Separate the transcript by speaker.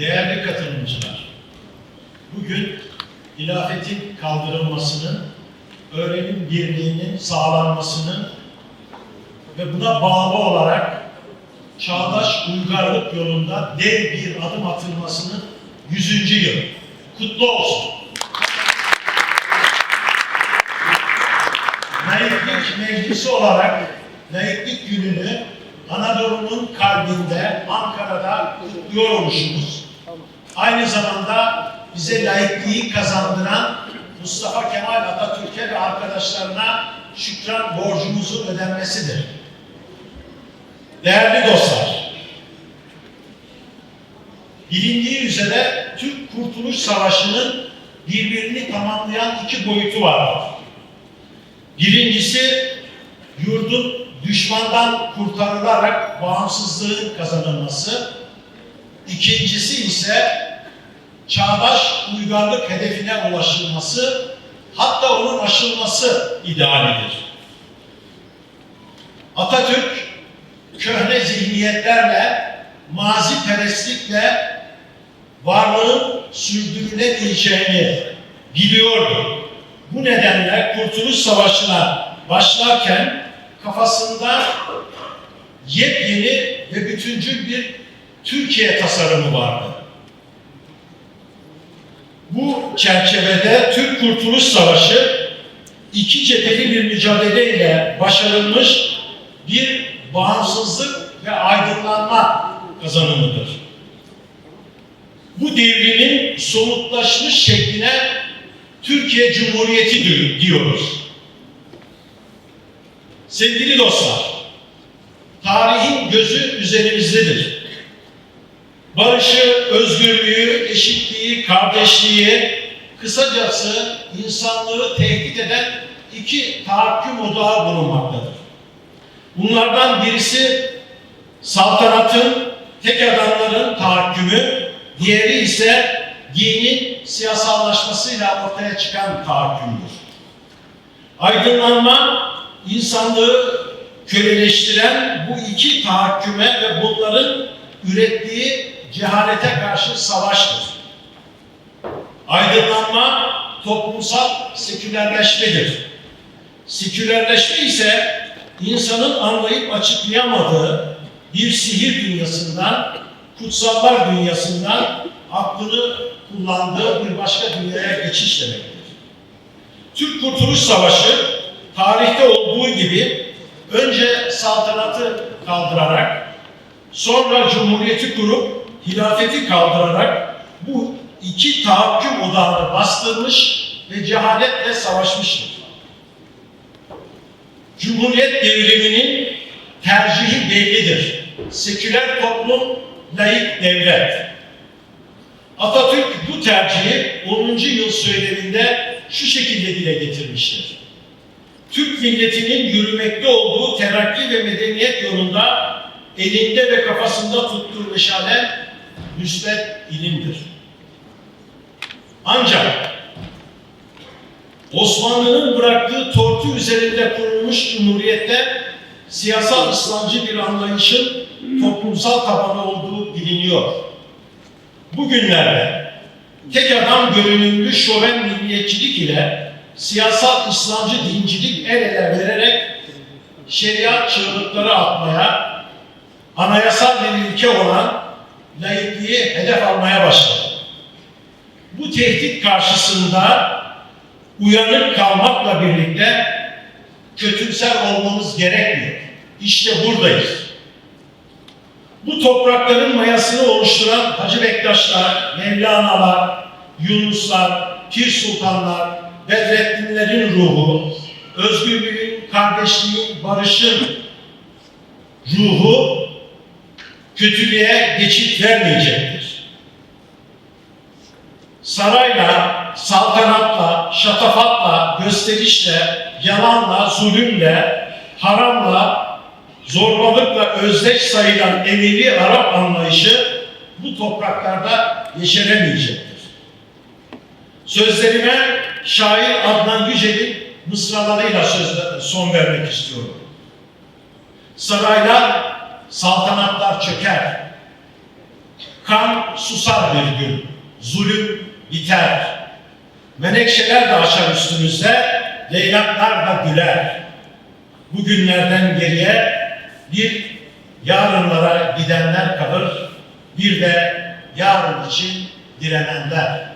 Speaker 1: Değerli katılımcılar, bugün hilafetin kaldırılmasının, öğrenim birliğinin sağlanmasının ve buna bağlı olarak çağdaş uygarlık yolunda dev bir adım atılmasının 100. yıl. Kutlu olsun. Laiklik Meclisi olarak laiklik gününü Anadolu'nun kalbinde, Ankara'da kutluyor oluşumuz. Aynı zamanda bize laikliği kazandıran Mustafa Kemal Atatürk'e ve arkadaşlarına şükran borcumuzun ödenmesidir. Değerli dostlar, bilindiği üzere Türk Kurtuluş Savaşı'nın birbirini tamamlayan iki boyutu vardır. Birincisi yurdun düşmandan kurtarılarak bağımsızlığın kazanılması. İkincisi ise çağdaş uygarlık hedefine ulaşılması, hatta onun aşılması idealidir. Atatürk köhne zihniyetlerle, mazi perestlikle varlığın sürdürülemeyeceğini biliyordu. Bu nedenle Kurtuluş Savaşı'na başlarken kafasında yepyeni ve bütüncül bir Türkiye tasarımı vardı. Bu çerçevede Türk Kurtuluş Savaşı iki cepheli bir mücadeleyle başarılmış bir bağımsızlık ve aydınlanma kazanımıdır. Bu devrimin somutlaşmış şekline Türkiye Cumhuriyeti diyoruz. Sevgili dostlar, tarihin gözü üzerimizdedir. Barışı, özgürlüğü, eşitliği, kardeşliği, kısacası insanlığı tehdit eden iki tahakküm odağı bulunmaktadır. Bunlardan birisi saltanatın, tek adamların tahakkümü, diğeri ise dinin siyasallaşmasıyla ortaya çıkan tahakkümdür. Aydınlanma, insanlığı köleleştiren bu iki tahakküme ve bunların ürettiği cehalete karşı savaştır. Aydınlanma toplumsal sekülerleşmedir. Sekülerleşme ise insanın anlayıp açıklayamadığı bir sihir dünyasından, kutsallar dünyasından aklını kullandığı bir başka dünyaya geçiş demektir. Türk Kurtuluş Savaşı tarihte olduğu gibi önce saltanatı kaldırarak, sonra cumhuriyeti kurup hilafeti kaldırarak bu iki tahakküm odağını bastırmış ve cehaletle savaşmıştır. Cumhuriyet devriminin tercihi bellidir. Seküler toplum, layık devlet. Atatürk bu tercihi 10. yıl söyleminde şu şekilde dile getirmiştir. Türk milletinin yürümekte olduğu terakki ve medeniyet yolunda elinde ve kafasında tuttuğu meşale müsbet ilimdir. Ancak Osmanlı'nın bıraktığı tortu üzerinde kurulmuş cumhuriyette siyasal İslamcı bir anlayışın toplumsal tabanı olduğu biliniyor. Bugünlerde tek adam görünümlü şoven milliyetçilik ile siyasal İslamcı dincilik el ele vererek şeriat çığlıkları atmaya, anayasal bir ilke olan laikliği hedef almaya başladı. Bu tehdit karşısında uyanık kalmakla birlikte kötümser olmamız gerekmiyor. İşte buradayız. Bu toprakların mayasını oluşturan Hacı Bektaşlar, Mevlana'lar, Yunuslar, Pir Sultanlar, Bedrettinlerin ruhu, özgürlüğün, kardeşliğin, barışın ruhu kötülüğe geçit vermeyecektir. Sarayla, saltanatla, şatafatla, gösterişle, yalanla, zulümle, haramla, zorbalıkla özdeş sayılan Emevi Arap anlayışı bu topraklarda yeşeremeyecektir. Sözlerime şair Adnan Yücel'in mısralarıyla sözle, son vermek istiyorum. Saraylar, saltanatlar çöker. Kan susar bir gün, zulüm biter. Menekşeler de açar üstümüzde, leylaklar da güler. Bu günlerden geriye bir yarınlara gidenler kalır, bir de yarın için direnenler.